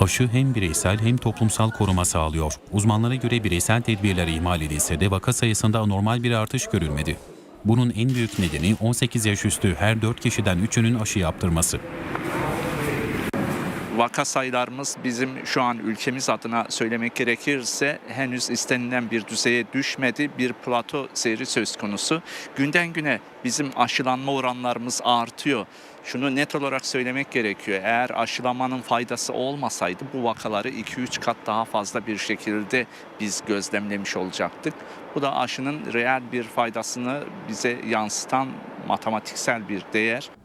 Aşı hem bireysel hem toplumsal koruma sağlıyor. Uzmanlara göre bireysel tedbirler ihmal edilse de vaka sayısında anormal bir artış görülmedi. Bunun en büyük nedeni 18 yaş üstü her 4 kişiden 3'ünün aşı yaptırması. Vaka sayılarımız bizim şu an ülkemiz adına söylemek gerekirse henüz istenilen bir düzeye düşmedi. Bir plato seyri söz konusu. Günden güne bizim aşılanma oranlarımız artıyor. Şunu net olarak söylemek gerekiyor. Eğer aşılamanın faydası olmasaydı bu vakaları 2-3 kat daha fazla bir şekilde biz gözlemlemiş olacaktık. Bu da aşının reel bir faydasını bize yansıtan matematiksel bir değer.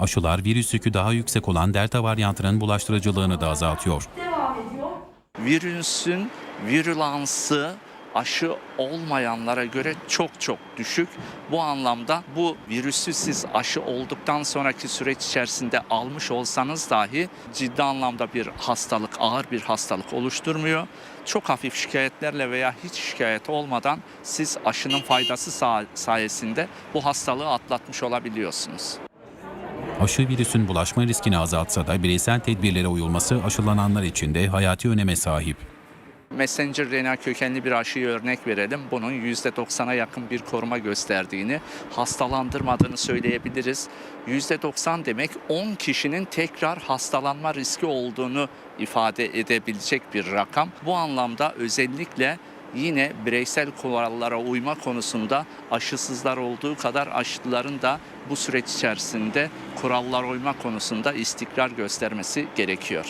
Aşılar virüs yükü daha yüksek olan delta varyantının bulaştırıcılığını da azaltıyor. virüsün virülansı aşı olmayanlara göre çok çok düşük. Bu anlamda bu virüsü siz aşı olduktan sonraki süreç içerisinde almış olsanız dahi ciddi anlamda bir hastalık, ağır bir hastalık oluşturmuyor. Çok hafif şikayetlerle veya hiç şikayet olmadan siz aşının faydası sa- sayesinde bu hastalığı atlatmış olabiliyorsunuz. Aşı virüsün bulaşma riskini azaltsa da bireysel tedbirlere uyulması aşılananlar için de hayati öneme sahip. Messenger RNA kökenli bir aşıyı örnek verelim. Bunun %90'a yakın bir koruma gösterdiğini, hastalandırmadığını söyleyebiliriz. %90 demek 10 kişinin tekrar hastalanma riski olduğunu ifade edebilecek bir rakam. Bu anlamda özellikle yine bireysel kurallara uyma konusunda aşısızlar olduğu kadar aşılıların da bu süreç içerisinde kurallara uyma konusunda istikrar göstermesi gerekiyor.